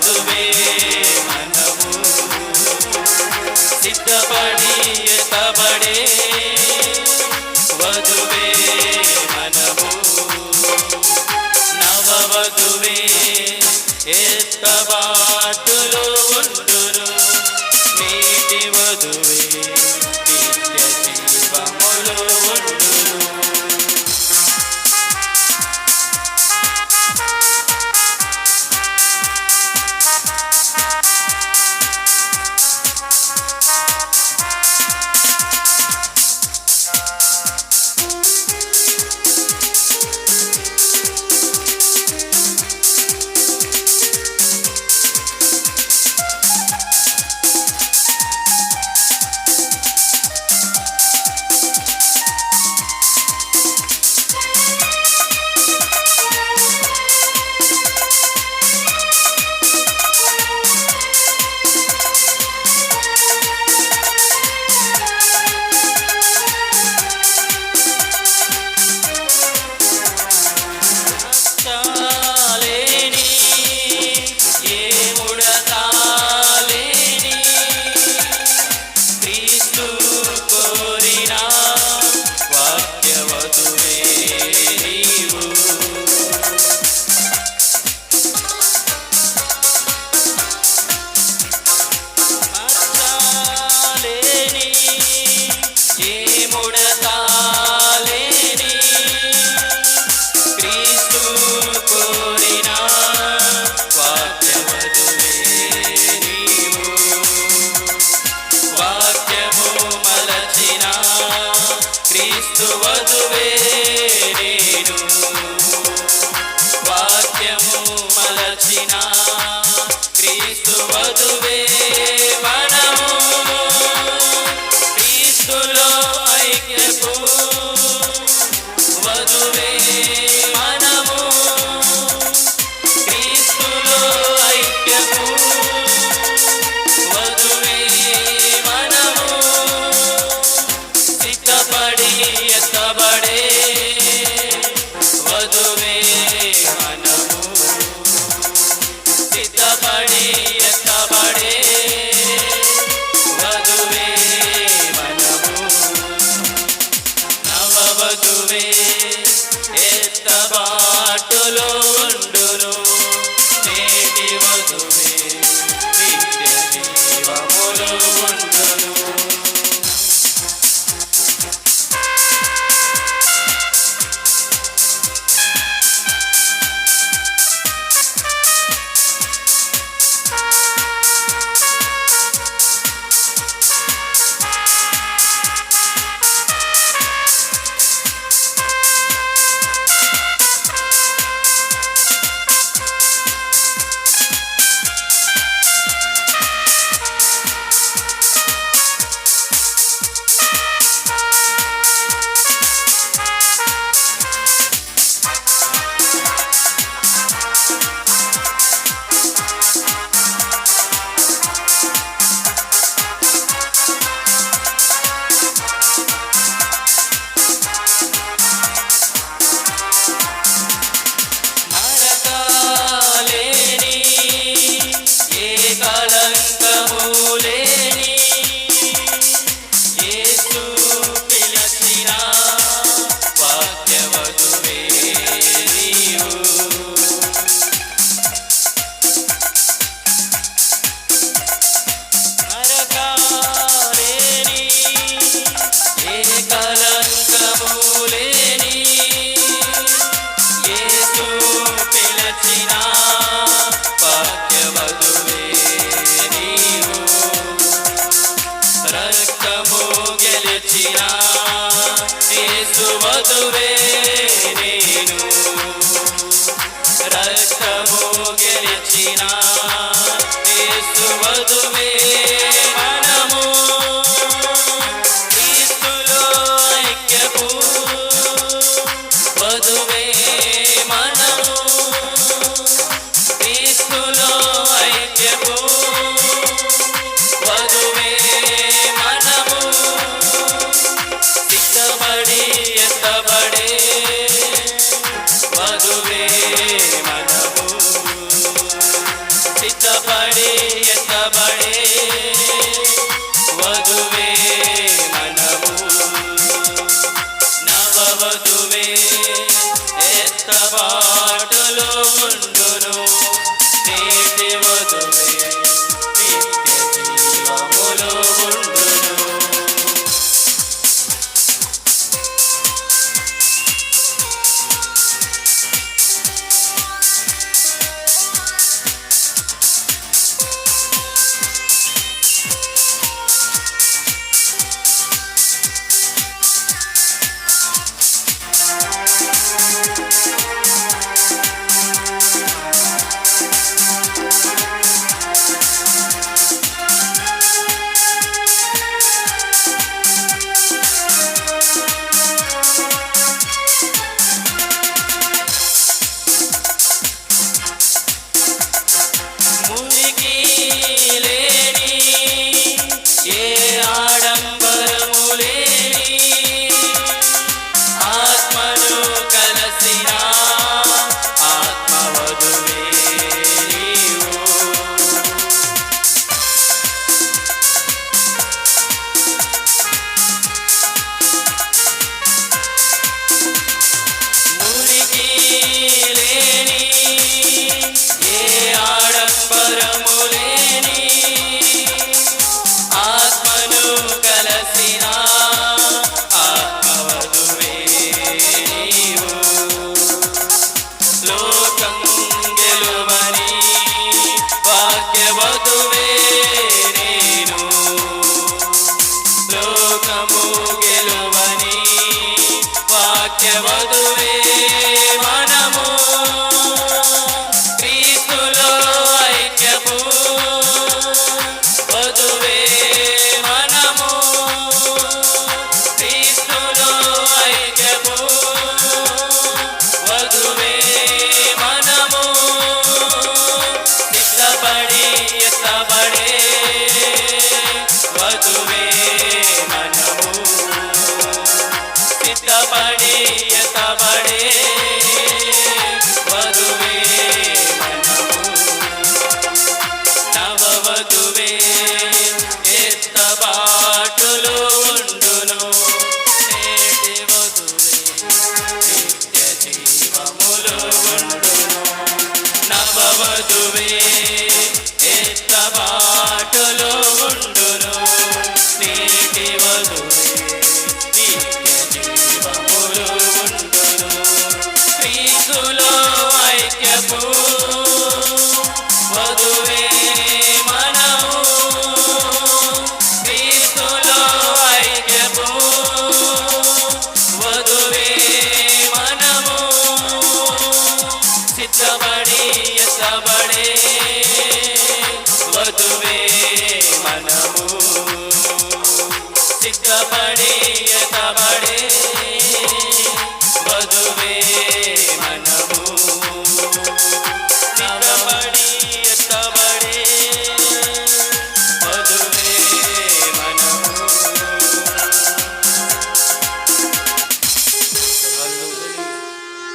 the way. వధువధువే నేను వాక్యము మలచిన క్రీస్తు వధువే ಎತ್ತಬಡೆ. ವಧುವೆ ಮನವು. ಸಿದ್ಧಪಡಿ ಎತ್ತಬಡೆ. ವಧುವೆ ಮನವು. ನವ ವಧುವೆ ಎತ್ತಬಾ. యేసువే నేను. రక్తము గెలిచినా Mustafa. ಭಾಗ್ಯವದು തവണേ ಕಬಡಿಯ ಕಬಡಿ